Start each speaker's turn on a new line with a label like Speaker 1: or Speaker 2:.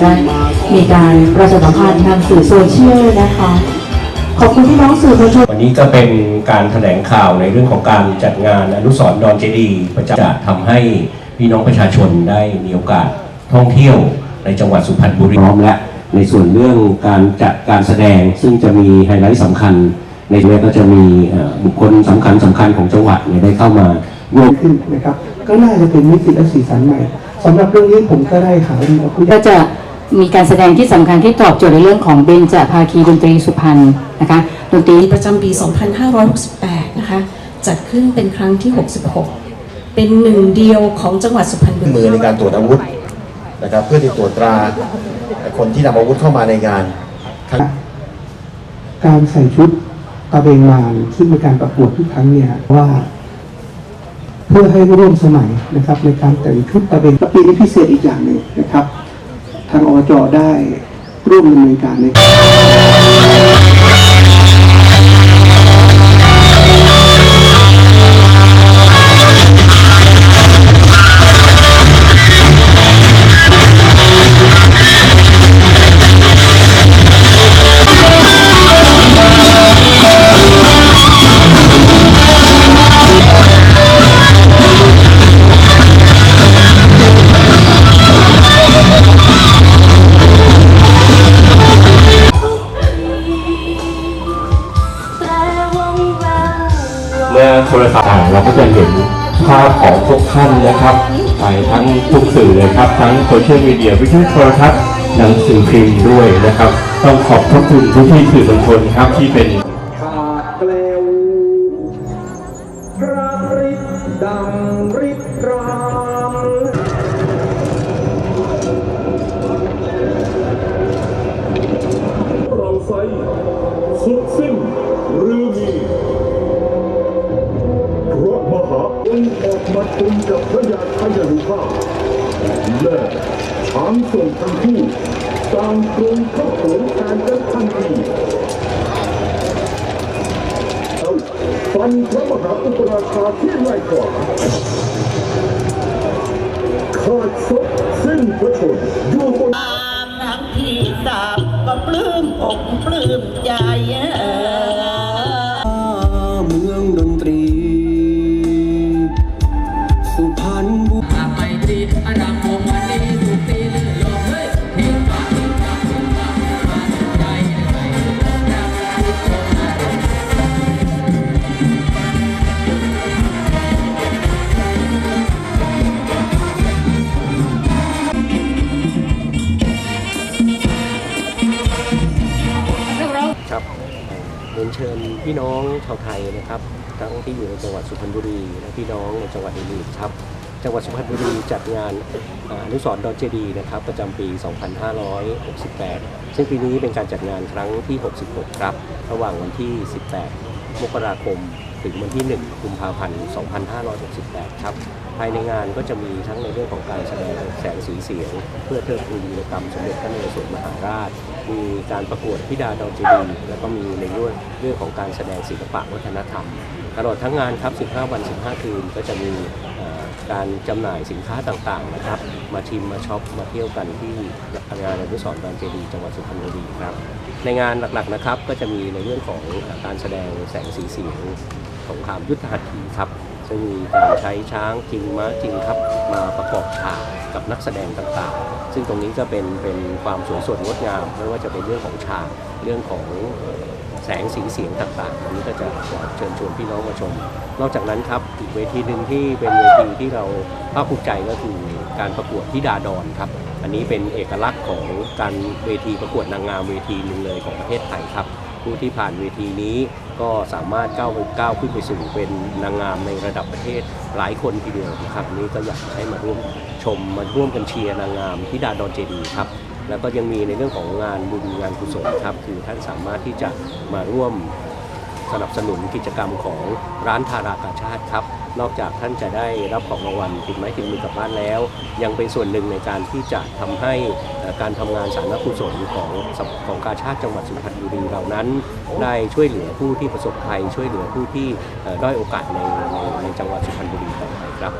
Speaker 1: ได้มีการประชาสัมพันธ์ทางสื่อโซเชียลนะคะ ขอบคุณพี่น้องสื่อมวลชน
Speaker 2: วันนี้ก็เป็นการแถลงข่าวในเรื่องของการจัดงานอนุสรณ์ดอนเจดีย์ประจำจะทำให้พี่น้องประชาชนได้มีโอกาสท่องเที่ยวในจังหวัดสุพรรณบุรีพร้อมและในส่วนเรื่องการจัดการแสดงซึ่งจะมีไฮไลท์สำคัญ ในเรื่องก็จะมีเอ่อบุคคลสำคัญสำคัญของจังหวัดเนี่ยได้เข้ามาร่วม
Speaker 3: ขึ้นนะครับ ก็น่าจะเป็นมิติและสีสันใหม่สำหรับเรื่องนี้ผมก็ได้หารือกับผู้ใหญ่
Speaker 4: ก็จะ มีการแสดงที่สำคัญที่ตอบโจทย์ในเรื่องของเบญจภาคีดนตรีสุพรรณนะคะดนตรี
Speaker 5: ประจำปี 2568 นะคะ จัดขึ้นเป็นครั้งที่ 66 เป็นหนึ่งเดียวของจังหวัดสุพรรณบุ
Speaker 6: เครื่องมื
Speaker 5: รี
Speaker 6: อในการตรวจอาวุธนะครับเพื่อที่ตรวจตราคนที่นำอาวุธเข้ามาในงานทั้ง
Speaker 3: การใส่ชุดตะเบงมานซึ่งเป็นการประกวดทุกครั้งเนี่ยว่าเพื่อให้ร่วมสมัยนะครับในการแต่งชุดตะเบงปีนี้พิเศษอีกอย่างหนึ่งนะครับ ทางอบจได้ร่วมดำเนินการใน
Speaker 7: โทรศัพท์อ่าเราก็จะเห็นภาพของพวกท่านนะครับไปทั้งทุกสื่อเลยครับ ทั้งโซเชียลมีเดียวิทยุโทรทัศน์หนังสือพิมพ์ด้วยนะครับ ต้องขอบพระคุณทุกที่สื่อมวลชนครับที่เป็น
Speaker 8: ขาดเกลวพระฤทธิ์ดังะมหาองออกมาชนกับพระยาชายานุภาพและช้างส่งทั้งคู่ตางตรงเข้าโขงแทนกันทันทีฟันพระมหาอุปราชาที่ไล่กว่าขาดศพสิ้นพระชนอยู่บน
Speaker 9: ทั้งที่ทราบก็ปลื้มอกปลื้ม
Speaker 8: รี
Speaker 9: ยน
Speaker 2: เชิญพี่น้องชาวไทยนะครับทั้งที่อยู่ในจังหวัดสุพรรณบุรีและพี่น้องในจังหวัดอื่นๆครับจังหวัดสุพรรณบุรีจัดงานอนุสรณ์ดอนเจดีย์นะครับประจำปี 2568 ซึ่งปีนี้เป็นการจัดงานครั้งที่ 66 ครับ ระหว่างวันที่ 18 มกราคม ถึงวันที่ 1 กุมภาพันธ์ 2568 ครับ ภายในงานก็จะมีทั้งในเรื่องของการแสดงแสงสีเสียง เพื่อเทิดทูนวีรกรรมสมเด็จพระนเรศวรมหาราช มีการประกวดพิดาดอนเจดีย์แล้วก็มีในเรื่องเรื่องของการแสดงศิลปะวัฒนธรรม ตลอดทั้งงานครับ 15 วัน 15 คืน ก็จะมีการจำหน่ายสินค้าต่างๆนะครับ มาชิมมาช็อปมาเที่ยวกันที่งานอนุสรณ์ดอนเจดีย์จังหวัดสุพรรณบุรีครับ ในงานหลักๆนะครับ ก็จะมีในเรื่องของการแสดงแสงสีเสียงสงครามยุทธหัตถีครับซึ่งมีการใช้ช้างจริงม้าจริงครับ มาประกอบฉากกับนักแสดงต่างๆ ซึ่งตรงนี้ก็เป็นเป็นความสวยสดงดงาม ไม่ว่าจะเป็นเรื่องของฉากเรื่องของแสงสีเสียงต่างๆอันนี้ก็จะจะเชิญชวนพี่น้องมาชม นอกจากนั้นครับอีกเวทีหนึ่งที่เป็นเวทีที่เราภาคภูมิใจก็คือการประกวดที่ดาดอนครับ อันนี้เป็นเอกลักษณ์ของการเวทีประกวดนางงามเวทีหนึ่งเลยของประเทศไทยครับ ผู้ที่ผ่านเวทีนี้ ก็สามารถก้าวไปก้าวขึ้นไปสู่เป็นนางงามในระดับประเทศหลายคนทีเดียวนะครับนี้ก็อยากให้มาร่วมชมมาร่วมกันเชียร์นางงามที่ดาดอนเจดีครับแล้วก็ยังมีในเรื่องของงานบุญงานกุศลครับคือท่านสามารถที่จะมาร่วม สนับสนุนกิจกรรมของร้านทารากาชาติครับ นอกจากท่านจะได้รับของรางวัลติดไม้ติดมือกลับบ้านแล้ว ยังเป็นส่วนหนึ่งในการที่จะทำให้การทำงานสาธารณกุศลของของกาชาติจังหวัดสุพรรณบุรีเรานั้น ได้ช่วยเหลือผู้ที่ประสบภัย ช่วยเหลือผู้ที่ด้อยโอกาสในในในจังหวัดสุพรรณบุรีต่อไปครับ